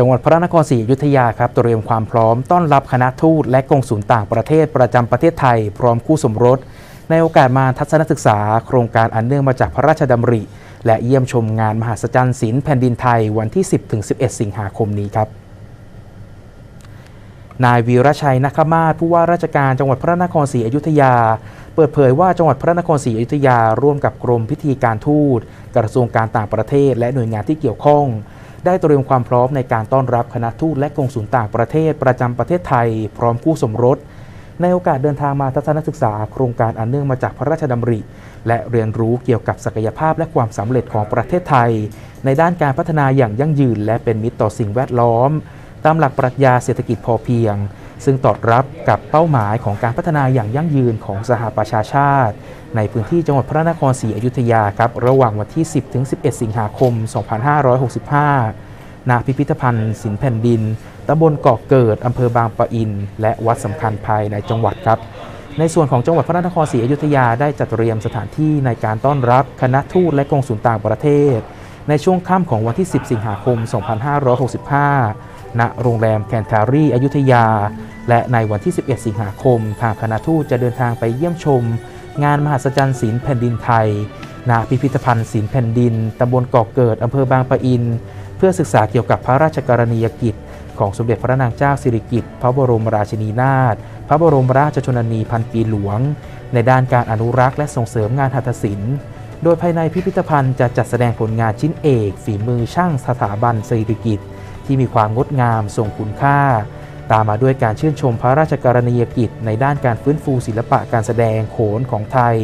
จังหวัดพระนครศรีอยุธยาครับเตรียมความพร้อมต้อนรับคณะทูตและกองสุลต่างประเทศประจำประเทศไทย พร้อมคู่สมรส ในโอกาสมาทัศนศึกษา โครงการอันเนื่องมาจากพระราชดำริ และเยี่ยมชมงานมหัศจรรย์ศิลป์แผ่นดินไทยวันที่ 10-11 สิงหาคมนี้ครับนายวีรชัยนักมาศผู้ว่าราชการจังหวัดพระนครศรีอยุธยา เปิดเผยว่าจังหวัดพระนครศรีอยุธยาร่วมกับกรมพิธีการทูต กระทรวงการต่างประเทศ และหน่วยงานที่เกี่ยวข้อง ได้เตรียมความพร้อมในการต้อนรับคณะทูตและกงสุลต่างประเทศประจำประเทศไทย พร้อมคู่สมรส ในโอกาสเดินทางมาทัศนศึกษา โครงการอันเนื่องมาจากพระราชดำริ และเรียนรู้เกี่ยวกับศักยภาพและความสำเร็จของประเทศไทย ในด้านการพัฒนาอย่างยั่งยืน และเป็นมิตรต่อสิ่งแวดล้อม ตามหลักปรัชญาเศรษฐกิจพอเพียง ซึ่งตอบรับกับเป้าหมายของการพัฒนาอย่างยั่งยืนของสหประชาชาติ ในพื้นที่จังหวัดพระนครศรีอยุธยาครับระหว่างวันที่ 10 ถึง 11 สิงหาคม 2565 ณ พิพิธภัณฑ์ศิลปแผ่นดินตำบลเกาะเกิดอำเภอบางปะอิน และวัดสำคัญภายในจังหวัดครับในส่วนของจังหวัดพระนครศรีอยุธยาได้จัดเตรียมสถานที่ในการต้อนรับคณะทูตและกองสุลต่างประเทศ ในช่วงค่ำของวันที่ 10 สิงหาคม 2565 ณโรงแรมแคนทารีอยุธยา และในวันที่ 11 สิงหาคม ทางคณะทูตจะเดินทางไปเยี่ยมชม งานมหัศจรรย์ศิลป์แผ่นดินไทย ณ พิพิธภัณฑ์ศิลป์แผ่นดิน ตำบลเกาะเกิด อำเภอบางปะอิน เพื่อศึกษาเกี่ยวกับพระราชกรณียกิจ ของสมเด็จพระนางเจ้าสิริกิติ์ พระบรมราชินีนาถ พระบรมราชชนนีพันปีหลวง ในด้านการอนุรักษ์และส่งเสริมงานหัตถศิลป์โดยภายในพิพิธภัณฑ์จะจัดแสดงผลงานชิ้นเอก ฝีมือช่างสถาบันสิริกิติ์ ที่มีความงดงามทรงคุณค่า ตามมาด้วยการชื่นชมพระราชกรณียกิจ ในด้านการฟื้นฟูศิลปะการแสดงโขนของไทย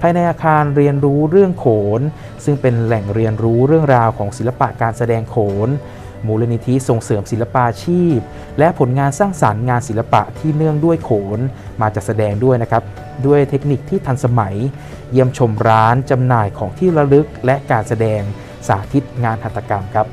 ภายในอาคารเรียนรู้เรื่องโขน ซึ่งเป็นแหล่งเรียนรู้เรื่องราวของศิลปะการแสดงโขนมูลนิธิส่งเสริมศิลปาชีพ และผลงานสร้างสารรค์งานศิลปะที่เนื่องด้วยโขนมาจัดแสดงด้วยนะครับ ด้วยเทคนิคที่ทันสมัย เยี่ยมชมร้านจำหน่ายของที่ระลึกและการแสดงสาธิตงานหัตถกรรมครับ